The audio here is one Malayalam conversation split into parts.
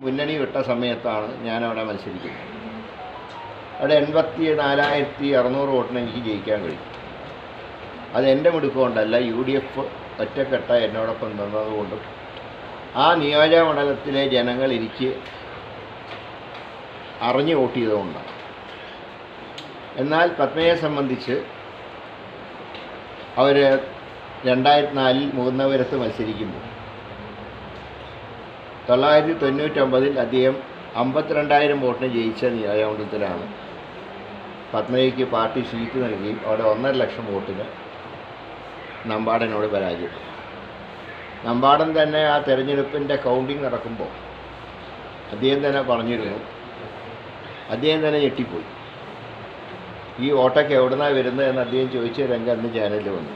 മുന്നണി വിട്ട സമയത്താണ് ഞാൻ മത്സരിക്കുന്നത്. അവിടെ എൺപത്തി നാലായിരത്തി അറുന്നൂറ് വോട്ടിന് എനിക്ക് ജയിക്കാൻ കഴിയും. അത് എന്റെ മിടുക്കുകൊണ്ടല്ല യു ഡി എഫ് ഒറ്റക്കെട്ട എന്നോടൊപ്പം നിന്നതുകൊണ്ടും ആ നിയോജക മണ്ഡലത്തിലെ ജനങ്ങൾ എനിക്ക് അറിഞ്ഞു വോട്ട് ചെയ്തുകൊണ്ടാണ് എന്നാൽ പത്മയെ സംബന്ധിച്ച് അവർ രണ്ടായിരത്തി നാലിൽ മുകുന്നപുരത്ത് മത്സരിക്കുമ്പോൾ തൊള്ളായിരത്തി തൊണ്ണൂറ്റൊമ്പതിൽ അദ്ദേഹം അമ്പത്തിരണ്ടായിരം വോട്ടിന് ജയിച്ച നിയോജകമണ്ഡലത്തിലാണ് പത്മയ്ക്ക് പാർട്ടി സീറ്റ് നൽകുകയും അവിടെ ഒന്നര ലക്ഷം വോട്ടിന് നമ്പാടനോട് പരാജയപ്പെട്ടു നമ്പാടൻ തന്നെ ആ തെരഞ്ഞെടുപ്പിന്റെ കൗണ്ടിങ് നടക്കുമ്പോൾ അദ്ദേഹം തന്നെ പറഞ്ഞിരുന്നു. അദ്ദേഹം തന്നെ ഞെട്ടിപ്പോയി. ഈ വോട്ടൊക്കെ എവിടുന്നാണ് വരുന്നത് എന്ന് അദ്ദേഹം ചോദിച്ച രംഗം അന്ന് ചാനലിൽ വന്നു.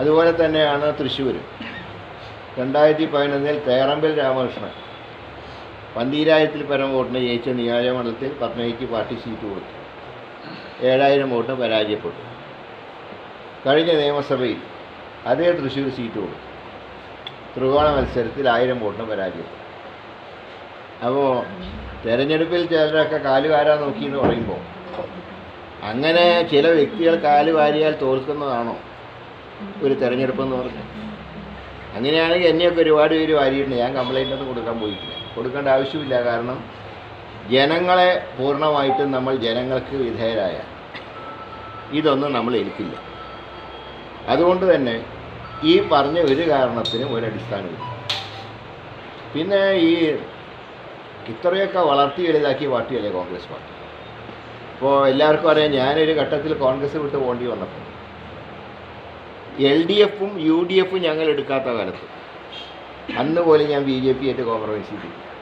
അതുപോലെ തന്നെയാണ് തൃശ്ശൂർ രണ്ടായിരത്തി പതിനൊന്നിൽ തേറമ്പിൽ രാമകൃഷ്ണൻ. പന്തീരായിരത്തിൽ പരം വോട്ടിന് ജയിച്ച നിയോജകമണ്ഡലത്തിൽ പത്മയ്ക്ക് പാർട്ടി സീറ്റ് കൊടുത്തു. ഏഴായിരം വോട്ടിന് പരാജയപ്പെട്ടു. കഴിഞ്ഞ നിയമസഭയിൽ അതേ തൃശ്ശൂർ സീറ്റ് കൊടുത്തു. ത്രികോണ മത്സരത്തിൽ ആയിരം വോട്ടിന് പരാജയപ്പെട്ടു. അപ്പോൾ തെരഞ്ഞെടുപ്പിൽ ചിലരൊക്കെ കാലുവാരാൻ നോക്കി എന്ന് പറയുമ്പോൾ അങ്ങനെ ചില വ്യക്തികൾ കാലുവാരിയാൽ തോൽക്കുന്നതാണോ ഒരു തെരഞ്ഞെടുപ്പെന്ന് പറഞ്ഞു അങ്ങനെയാണെങ്കിൽ എന്നെയൊക്കെ ഒരുപാട് പേര് വാരിയിട്ടുണ്ട്. ഞാൻ കംപ്ലൈന്റ് ഒന്നും കൊടുക്കാൻ പോയിട്ടില്ല. കൊടുക്കേണ്ട ആവശ്യമില്ല. കാരണം ജനങ്ങളെ പൂർണമായിട്ടും നമ്മൾ ജനങ്ങൾക്ക് വിധേയരായ ഇതൊന്നും നമ്മൾ എനിക്കില്ല. അതുകൊണ്ട് തന്നെ ഈ പറഞ്ഞ ഒരു കാരണത്തിനും ഒരടിസ്ഥാനമില്ല പിന്നെ ഈ ഇത്രയൊക്കെ വളർത്തി വലുതാക്കിയ പാർട്ടിയല്ലേ കോൺഗ്രസ് പാർട്ടി? ഇപ്പോൾ എല്ലാവർക്കും അറിയാം ഞാനൊരു ഘട്ടത്തിൽ കോൺഗ്രസ് വിട്ട് പോകേണ്ടി വന്നപ്പോൾ എൽ ഡി എഫും യു ഡി എഫും ഞങ്ങൾ എടുക്കാത്ത കാലത്ത്. അന്ന് പോലും ഞാൻ ബി ജെ പി ആയിട്ട് കോംപ്രമൈസ് ചെയ്തില്ല